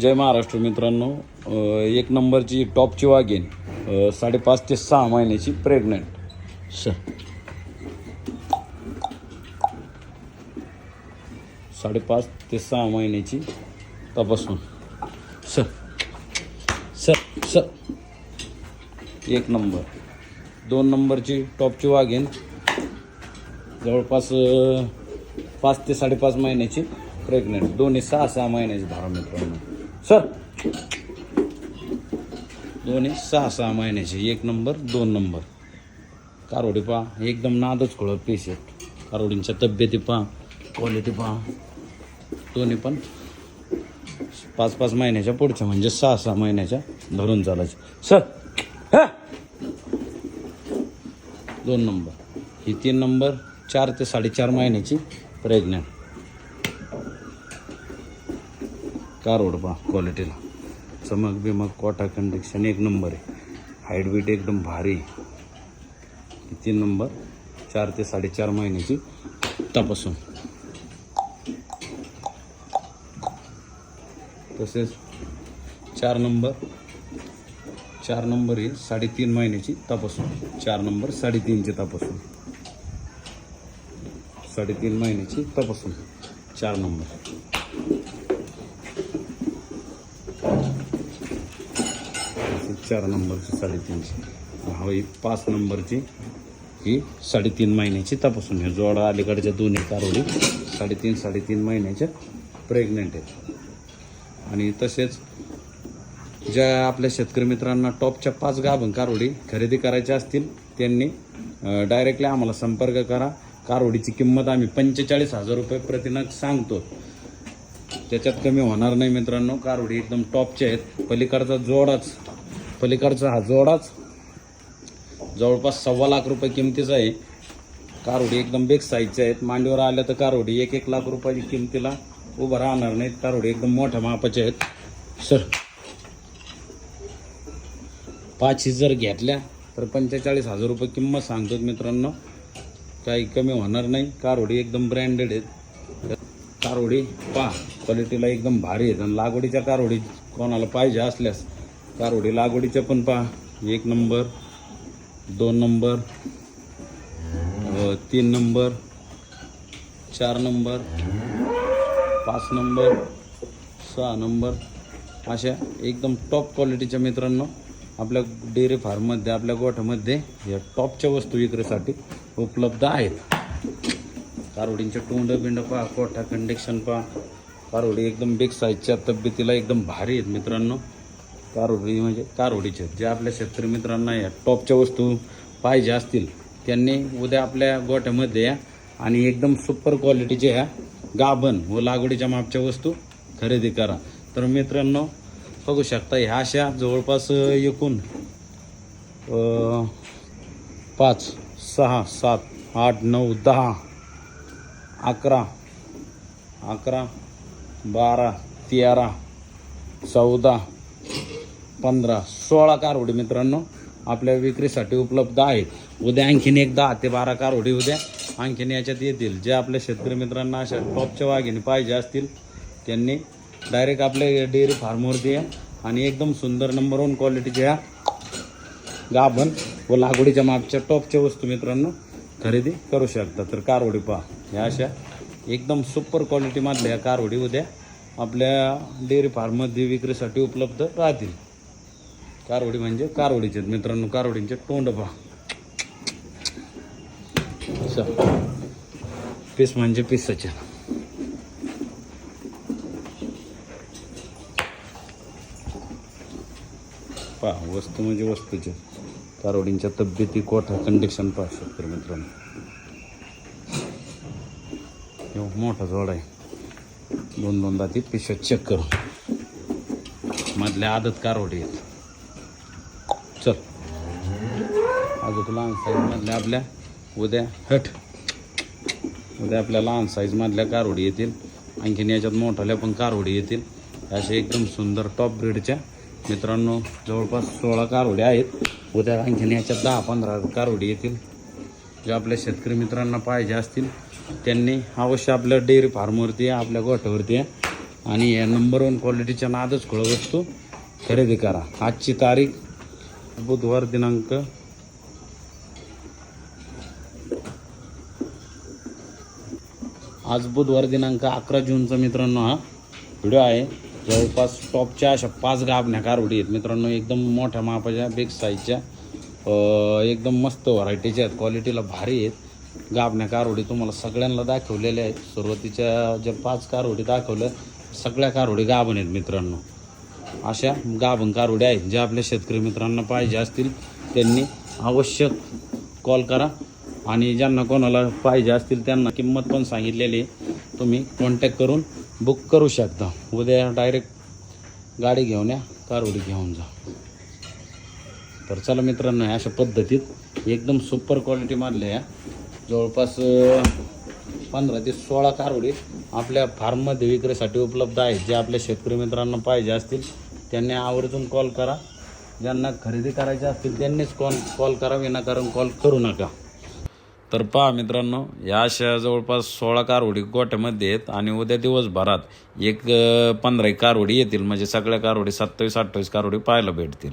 जय महाराष्ट्र मित्रांनो. एक नंबरची टॉपची वाघेन साडेपाच ते सहा महिन्याची प्रेग्नंट. स साडेपाच ते सहा महिन्याची तपासून. स स स एक नंबर. दोन नंबरची टॉपची वाघेन जवळपास पाच ते साडेपाच महिन्याची प्रेग्नंट. दोन्ही सहा सहा महिन्याची धारा मित्रांनो. सर. दोन्ही सहा सहा महिन्याची. एक नंबर दोन नंबर. कारोडी पहा एकदम नादच खोळत पेशंट कारोडींच्या तब्येती पहा क्वालिटी पहा. दोन्ही पण पाच पाच महिन्याच्या पुढच्या म्हणजे सहा सहा महिन्याच्या धरून चालायचे. सर. हा. दोन नंबर. ही तीन नंबर चार ते साडेचार महिन्याची प्रेग्नंट कार पहा क्वालिटीला. चमक बिमक कोटा कंडिक्शन एक नंबर आहे. हाईट बीट एकदम भारी आहे. तीन नंबर चार ते साडेचार महिन्याची तपासून. तसेच चार नंबर चार नंबर ही साडेतीन महिन्याची तपासून. चार नंबर साडेतीनची तपासून. साडेतीन महिन्याची तपासून. चार नंबर चार नंबरची साडेतीनशे. हवी पाच नंबरची ही साडेतीन महिन्याची तपासून हे जोडा अलीकडच्या दोन्ही कारोडी साडेतीन साडेतीन महिन्याच्या प्रेग्नंट आहेत. आणि तसेच ज्या आपल्या शेतकरी मित्रांना टॉपच्या पाच गाभण कारोडी खरेदी करायच्या असतील त्यांनी डायरेक्टली आम्हाला संपर्क करा. कारोडीची किंमत आम्ही पंचेचाळीस हजार रुपये प्रतिनग सांगतो. त्याच्यात कमी होणार नाही मित्रांनो. कारोडी एकदम टॉपचे आहेत. पलीकडचा जोडाच पलीकडचा हा जोडाच जवळपास सव्वा लाख रुपये किमतीचा आहे. कारोडी एकदम बेग साईजचे आहेत. मांडीवर आल्या तर कारोडी एक एक लाख रुपयाची किमतीला उभं राहणार नाहीत. कारोडी एकदम मोठ्या मापाचे आहेत. सर पाच जर घेतल्या तर पंचेचाळीस हजार रुपये किंमत सांगतो मित्रांनो. काही कमी होणार नाही. कारोडी एकदम ब्रँडेड आहेत. कारोडी पा क्वालिटीला एकदम भारी आहेत. आणि लागवडीच्या कारोडी कोणाला पाहिजे असल्यास कारोडी लागवडीच्या पण पहा. एक नंबर दोन नंबर तीन नंबर चार नंबर पाच नंबर सहा नंबर. अशा एकदम टॉप क्वालिटीच्या मित्रांनो आपल्या डेअरी फार्ममध्ये आपल्या गोठ्यामध्ये या टॉपच्या वस्तू विक्रीसाठी उपलब्ध आहेत. कारोडींचे तोंड बिंड पहा कोठा कंडिक्शन पहा. कारोडी एकदम बिग साईजच्या तब्येतीला एकदम भारी आहेत मित्रांनो. कारोडी म्हणजे कारोडीचे जे आपल्या शेतकरी मित्रांना या टॉपच्या वस्तू पाहिजे असतील त्यांनी उद्या आपल्या गोठ्यामध्ये या आणि एकदम सुपर क्वालिटीच्या ह्या गाभण व लागवडीच्या मापच्या वस्तू खरेदी करा. तर मित्रांनो बघू शकता ह्या अशा जवळपास एकूण पाच सहा सात आठ नऊ दहा अकरा अकरा बारा तेरा चौदा पंधरा सोळा कारवडी मित्रांनो आपल्या विक्रीसाठी उपलब्ध आहेत. उद्या आणखीन एक दहा ते बारा कारवडी उद्या आणखीन याच्यात येतील. जे आपल्या शेतकरी मित्रांना अशा टॉपच्या वाघिणी पाहिजे असतील त्यांनी डायरेक्ट आपल्या डेअरी फार्मवरती या आणि एकदम सुंदर नंबर वन क्वालिटीच्या गाभण व लागवडीच्या मागच्या टॉपच्या वस्तू मित्रांनो खरेदी करू शकता. तर कारवडी पहा. ह्या अशा एकदम सुपर क्वालिटीमधल्या कारवडी उद्या आपल्या डेअरी फार्ममध्ये विक्रीसाठी उपलब्ध राहतील. कारवडी म्हणजे कारवडीचे आहेत. मित्रांनो कारवडींचे तोंड पहा. पीस म्हणजे पिसाचे. पहा वस्तू म्हणजे वस्तूचे. कारवडींच्या तब्येती कोठा कंडिशन पाहू शकतो मित्रांनो. मोठा जोड आहे. दोन दोनदा ती पिशव्या चेक करू. मधल्या आदत कारवडी आहेत. चल. अजून लहान साईजमधल्या आपल्या उद्या हट. उद्या आपल्या लहान साईजमधल्या कारवडी येतील. आणखीन याच्यात मोठाल्या पण कारवडी येतील. असे एकदम सुंदर टॉप ब्रीडच्या मित्रांनो जवळपास सोळा कारवडी आहेत. उद्या आणखीन याच्यात दहा पंधरा कारवडी येतील. जे आपल्या शेतकरी मित्रांना पाहिजे असतील त्यांनी अवश्य आपल्या डेअरी फार्मवरती या आपल्या गोठ्यावरती या. आणि या नंबर वन क्वालिटीच्या नादच खोळ वस्तू खरेदी करा. आजची तारीख बुधवार दिनांक आज बुधवार दिनांक अकरा जूनचा मित्रांनो हा व्हिडिओ आहे. जवळपास टॉपच्या अशा पाच गाभण्या कारवडी आहेत. मित्रांनो एकदम मोठ्या मापाच्या बिग साईजच्या एकदम मस्त व्हरायटीच्या आहेत. क्वालिटीला भारी आहेत. गाभण्या कारवडी तुम्हाला सगळ्यांना दाखवलेल्या आहेत. सुरुवातीच्या ज्या पाच कारवडी दाखवल्या सगळ्या कारवडी गाभण आहेत मित्रांनो. अशा गाभण कारवड्या आहेत ज्या आपल्या शेतकरी मित्रांना पाहिजे असतील त्यांनी आवश्यक कॉल करा. आणि ज्यांना कोणाला पाहिजे असतील त्यांना किंमत पण सांगितलेली आहे. तुम्ही कॉन्टॅक्ट करून बुक करू शकता. उद्या डायरेक्ट गाडी घेऊन या कारवडी घेऊन जा. तर चला मित्रांनो अशा पद्धतीत एकदम सुपर क्वालिटीमधल्या या. जवळपास पंधरा ते सोळा कारवडी आपल्या फार्ममध्ये विक्रीसाठी उपलब्ध आहेत जे आपल्या शेतकरी मित्रांना पाहिजे असतील. त्यांनी आवर्जून कॉल करा. ज्यांना खरेदी करायची असतील त्यांनीच कॉल कॉल करा विनाकारण कॉल करू नका. तर पहा मित्रांनो या अशा जवळपास सोळा कारवडी गोठ्यामध्ये आहेत आणि उद्या दिवसभरात एक पंधरा एक कारवडी येतील. म्हणजे सगळ्या कारवडी सत्तावीस अठ्ठावीस कारवडी पाहायला भेटतील.